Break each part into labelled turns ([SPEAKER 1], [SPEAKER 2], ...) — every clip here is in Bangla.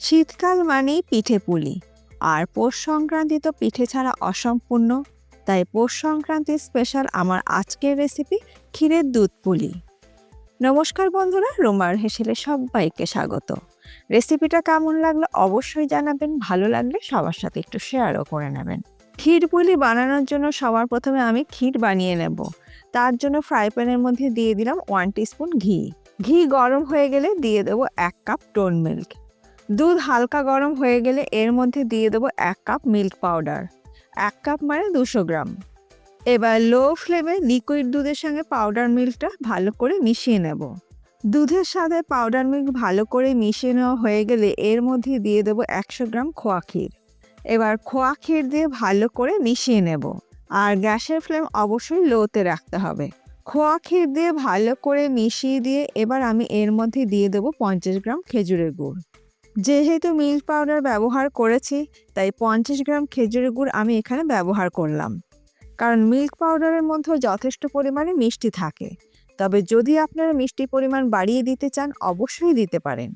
[SPEAKER 1] শীতকাল মানেই পিঠে পুলি। আর পৌষ সংক্রান্তি তো পিঠে ছাড়া অসম্পূর্ণ। তাই পৌষ সংক্রান্তি স্পেশাল আমার আজকের রেসিপি ক্ষীরের দুধ পুলি। নমস্কার বন্ধুরা, রোমার হেসেলে সবাইকে স্বাগত। রেসিপিটা কেমন লাগল অবশ্যই জানাবেন, ভালো লাগলে সবার সাথে একটু শেয়ারও করে নেবেন। ক্ষীর পুলি বানানোর জন্য সবার প্রথমে আমি ক্ষীর বানিয়ে নেব। তার জন্য ফ্রাই প্যানের মধ্যে দিয়ে দিলাম ওয়ান টিস্পুন ঘি। ঘি গরম হয়ে গেলে দিয়ে দেবো এক কাপ টোন মিল্ক দুধ হালকা গরম হয়ে গেলে এর মধ্যে দিয়ে দেবো এক কাপ মিল্ক পাউডার। এক কাপ মানে দুশো গ্রাম। এবার লো ফ্লেমে লিকুইড দুধের সঙ্গে পাউডার মিল্কটা ভালো করে মিশিয়ে নেব। দুধের সাথে পাউডার মিল্ক ভালো করে মিশিয়ে নেওয়া হয়ে গেলে এর মধ্যে দিয়ে দেবো একশো গ্রাম খোয়া ক্ষীর। এবার খোয়া ক্ষীর দিয়ে ভালো করে মিশিয়ে নেব। আর গ্যাসের ফ্লেম অবশ্যই লোতে রাখতে হবে। খোয়া ক্ষীর দিয়ে ভালো করে মিশিয়ে দিয়ে এবার আমি এর মধ্যে দিয়ে দেবো পঞ্চাশ গ্রাম খেজুরের গুড়। যেহেতু মিল্ক পাউডার ব্যবহার করেছি, তাই পঞ্চাশ গ্রাম খেজুরের গুড় আমি এখানে ব্যবহার করলাম। কারণ মিল্ক পাউডারের মধ্যেও যথেষ্ট পরিমাণে মিষ্টি থাকে। তবে যদি আপনারা মিষ্টি পরিমাণ বাড়িয়ে দিতে চান, অবশ্যই দিতে পারেন।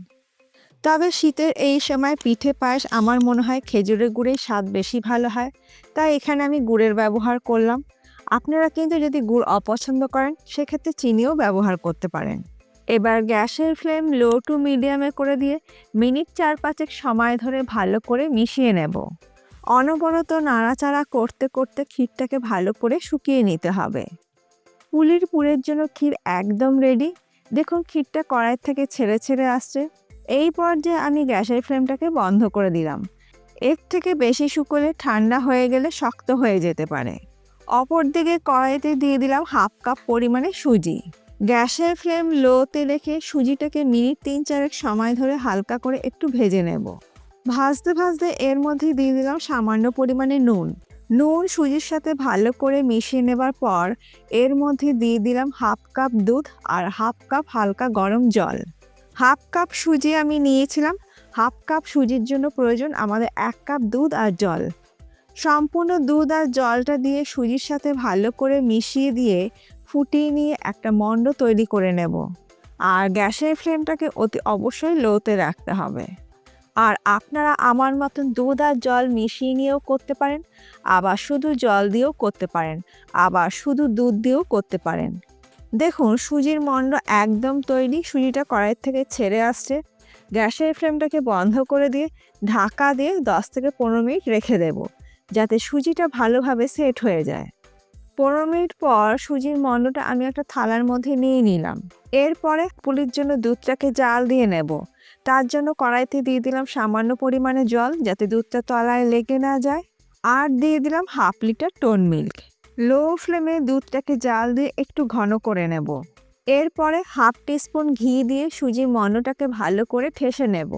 [SPEAKER 1] তবে শীতের এই সময় পিঠে পায়েস আমার মনে হয় খেজুরের গুড়ের স্বাদ বেশি ভালো হয়, তাই এখানে আমি গুড়ের ব্যবহার করলাম। আপনারা কিন্তু যদি গুড় অপছন্দ করেন, সেক্ষেত্রে চিনিও ব্যবহার করতে পারেন। এবার গ্যাসের ফ্লেম লো টু মিডিয়ামে করে দিয়ে মিনিট চার পাঁচেক সময় ধরে ভালো করে মিশিয়ে নেব। অনবরত নাড়াচাড়া করতে করতে ক্ষীরটাকে ভালো করে শুকিয়ে নিতে হবে। পুলির পুরের জন্য ক্ষীর একদম রেডি দেখুন ক্ষীরটা কড়াই থেকে ছেড়ে ছেড়ে আসছে। এই পর্যায়ে আমি গ্যাসের ফ্লেমটাকে বন্ধ করে দিলাম। এর থেকে বেশি শুকোলে ঠান্ডা হয়ে গেলে শক্ত হয়ে যেতে পারে। অপরদিকে কড়াইতে দিয়ে দিলাম হাফ কাপ পরিমাণে সুজি। গ্যাসের ফ্লেম লোতে রেখে সুজিটাকে মিনিট তিন চারেক সময় ধরে হালকা করে একটু ভেজে নেব। ভাজতে ভাজতে এর মধ্যে দিয়ে দিলাম সামান্য পরিমাণে নুন। নুন সুজির সাথে ভালো করে মিশিয়ে নেবার পর এর মধ্যে দিয়ে দিলাম হাফ কাপ দুধ আর হাফ কাপ হালকা গরম জল। হাফ কাপ সুজি আমি নিয়েছিলাম। হাফ কাপ সুজির জন্য প্রয়োজন আমাদের এক কাপ দুধ আর জল। সম্পূর্ণ দুধ আর জলটা দিয়ে সুজির সাথে ভালো করে মিশিয়ে দিয়ে ফুটিয়ে নিয়ে একটা মণ্ড তৈরি করে নেব। আর গ্যাসের ফ্লেমটাকে অতি অবশ্যই লোতে রাখতে হবে। আর আপনারা আমার মতন দুধ আর জল মিশিয়ে নিয়েও করতে পারেন, আবার শুধু জল দিয়েও করতে পারেন, আবার শুধু দুধ দিয়েও করতে পারেন। দেখুন, সুজির মণ্ড একদম তৈরি, সুজিটা কড়াই থেকে ছেড়ে আসছে। গ্যাসের ফ্লেমটাকে বন্ধ করে দিয়ে ঢাকা দিয়ে দশ থেকে পনেরো মিনিট রেখে দেব, যাতে সুজিটা ভালোভাবে সেট হয়ে যায়। পনেরো মিনিট পর সুজির মণ্ডটা আমি একটা থালার মধ্যে নিয়ে নিলাম। এরপরে পুলির জন্য দুধটাকে জাল দিয়ে নেব। তার জন্য কড়াইতে দিয়ে দিলাম সামান্য পরিমাণে জল যাতে দুধটা তলায় লেগে না যায়। আর দিয়ে দিলাম half litre tone milk. Low ফ্লেমে দুধটাকে জাল দিয়ে একটু ঘন করে নেব। এরপরে হাফ টিস্পুন ঘি দিয়ে সুজির মণ্ডটাকে ভালো করে ঠেসে নেব।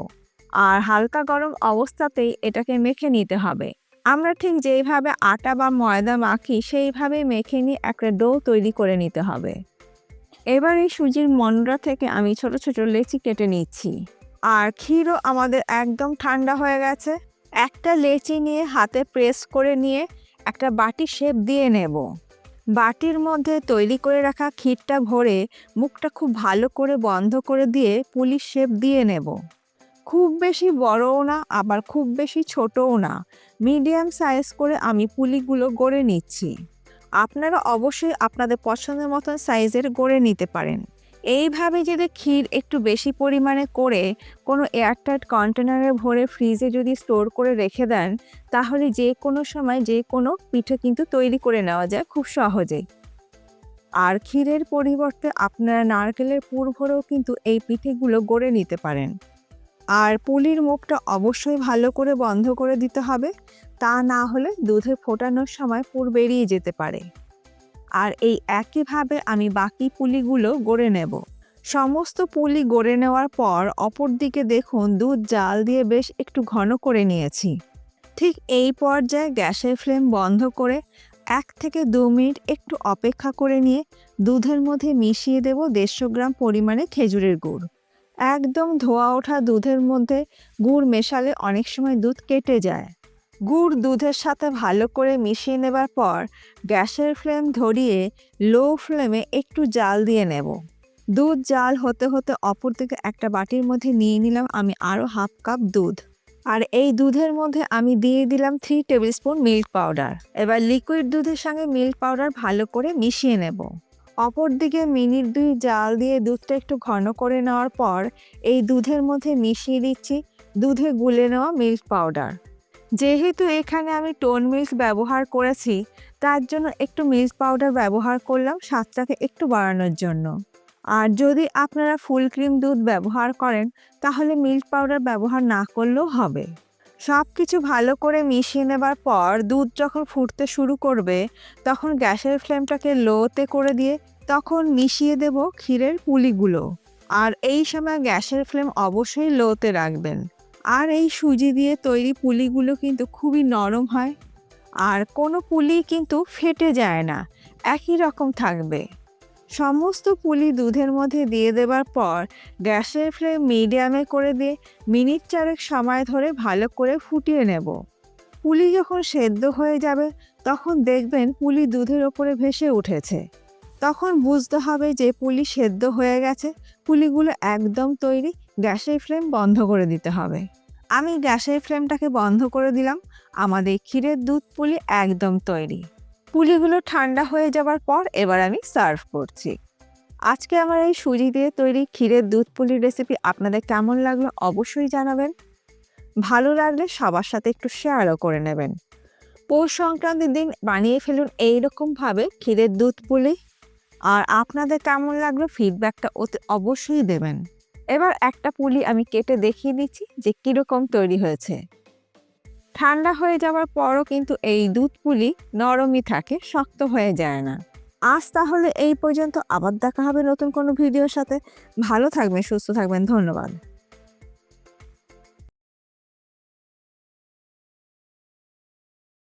[SPEAKER 1] আর হালকা গরম অবস্থাতেই এটাকে মেখে নিতে হবে। আমরা ঠিক যেইভাবে আটা বা ময়দা মাখি সেইভাবে মেখে নিয়ে একটা ডো তৈরি করে নিতে হবে। এবার এই সুজির মন্ডা থেকে আমি ছোট ছোট লেচি কেটে নিচ্ছি। আর ক্ষীরও আমাদের একদম ঠান্ডা হয়ে গেছে। একটা লেচি নিয়ে হাতে প্রেস করে নিয়ে একটা বাটি শেপ দিয়ে নেব। বাটির মধ্যে তৈরি করে রাখা ক্ষীরটা ভরে মুখটা খুব ভালো করে বন্ধ করে দিয়ে পুলিশ শেপ দিয়ে নেব। খুব বেশি বড়ও না, আবার খুব বেশি ছোটও না। মিডিয়াম সাইজ করে আমি পুলিগুলো গড়ে নিচ্ছি। আপনারা অবশ্যই আপনাদের পছন্দের মতন সাইজের গড়ে নিতে পারেন। এইভাবে যদি ক্ষীর একটু বেশি পরিমাণে করে কোনো এয়ারটাইট কন্টেনারে ভরে ফ্রিজে যদি স্টোর করে রেখে দেন, তাহলে যে কোনো সময় যে কোনো পিঠে কিন্তু তৈরি করে নেওয়া যায় খুব সহজেই। আর ক্ষীরের পরিবর্তে আপনারা নারকেলের পুর ভরেও কিন্তু এই পিঠেগুলো গড়ে নিতে পারেন। আর পুলির মুখটা অবশ্যই ভালো করে বন্ধ করে দিতে হবে, তা না হলে দুধে ফোটানোর সময় পুর বেরিয়ে যেতে পারে। আর এই একইভাবে আমি বাকি পুলিগুলো গড়ে নেব। সমস্ত পুলি গড়ে নেওয়ার পর অপর দিকে দেখুন দুধ জাল দিয়ে বেশ একটু ঘন করে নিয়েছি। ঠিক এই পর্যায়ে গ্যাসের ফ্লেম বন্ধ করে এক থেকে দু মিনিট একটু অপেক্ষা করে নিয়ে দুধের মধ্যে মিশিয়ে দেব দেড়শো গ্রাম পরিমাণে খেজুরের গুড়। একদম ধোয়া ওঠা দুধের মধ্যে গুড় মেশালে অনেক সময় দুধ কেটে যায়। গুড় দুধের সাথে ভালো করে মিশিয়ে নেবার পর গ্যাসের ফ্লেম ধরিয়ে লো ফ্লেমে একটু জাল দিয়ে নেব। দুধ জাল হতে হতে অপর দিকে একটা বাটির মধ্যে নিয়ে নিলাম আমি আরও হাফ কাপ দুধ। আর এই দুধের মধ্যে আমি দিয়ে দিলাম three tablespoon milk powder এবার লিকুইড দুধের সঙ্গে মিল্ক পাউডার ভালো করে মিশিয়ে নেব। অপরদিকে মিনিট দুই জাল দিয়ে দুধটা একটু ঘন করে নেওয়ার পর এই দুধের মধ্যে মিশিয়ে দিচ্ছি দুধে গুলে নেওয়া মিল্ক পাউডার। যেহেতু এখানে আমি টোন মিল্ক ব্যবহার করেছি, তার জন্য একটু মিল্ক পাউডার ব্যবহার করলাম স্বাদটাকে একটু বাড়ানোর জন্য। আর যদি আপনারা ফুল ক্রিম দুধ ব্যবহার করেন, তাহলে মিল্ক পাউডার ব্যবহার না করলেও হবে। সব কিছু ভালো করে মিশিয়ে নেবার পর দুধ যখন ফুটতে শুরু করবে, তখন গ্যাসের ফ্লেমটাকে লোতে করে দিয়ে তখন মিশিয়ে দেব ক্ষীরের পুলিগুলো। আর এই সময় গ্যাসের ফ্লেম অবশ্যই লোতে রাখবেন। আর এই সুজি দিয়ে তৈরি পুলিগুলো কিন্তু খুবই নরম হয়। আর কোনো পুলি কিন্তু ফেটে যায় না। একই রকম থাকবে। সমস্ত পুলি দুধের মধ্যে দিয়ে দেবার পর গ্যাসের ফ্লেম মিডিয়ামে করে দিয়ে মিনিট চারেক সময় ধরে ভালো করে ফুটিয়ে নেব। পুলি যখন সেদ্ধ হয়ে যাবে, তখন দেখবেন পুলি দুধের ওপরে ভেসে উঠেছে। তখন বুঝতে হবে যে পুলি সেদ্ধ হয়ে গেছে, পুলিগুলো একদম তৈরি, গ্যাসের ফ্লেম বন্ধ করে দিতে হবে। আমি গ্যাসের ফ্লেমটাকে বন্ধ করে দিলাম, আমাদের ক্ষীরের দুধ পুলি একদম তৈরি। পুলিগুলো ঠান্ডা হয়ে যাবার পর এবার আমি সার্ভ করছি। আজকে আমার এই সুজি দিয়ে তৈরি ক্ষীরের দুধ পুলির রেসিপি আপনাদের কেমন লাগল অবশ্যই জানাবেন। ভালো লাগলে সবার সাথে একটু শেয়ারও করে নেবেন। পৌষ সংক্রান্তির দিন বানিয়ে ফেলুন এইরকমভাবে ক্ষীরের দুধ পুলি। আর আপনাদের কেমন লাগল ফিডব্যাকটা ওতে অবশ্যই দেবেন। এবার একটা পুলি আমি কেটে দেখিয়ে দিচ্ছি যে কীরকম তৈরি হয়েছে। ঠান্ডা হয়ে যাওয়ার পরও কিন্তু এই দুধগুলি নরমই থাকে, শক্ত হয়ে যায় না। আজ তাহলে এই পর্যন্ত, আবার দেখা হবে নতুন কোনো ভিডিওর সাথে। ভালো থাকবেন, সুস্থ থাকবেন, ধন্যবাদ।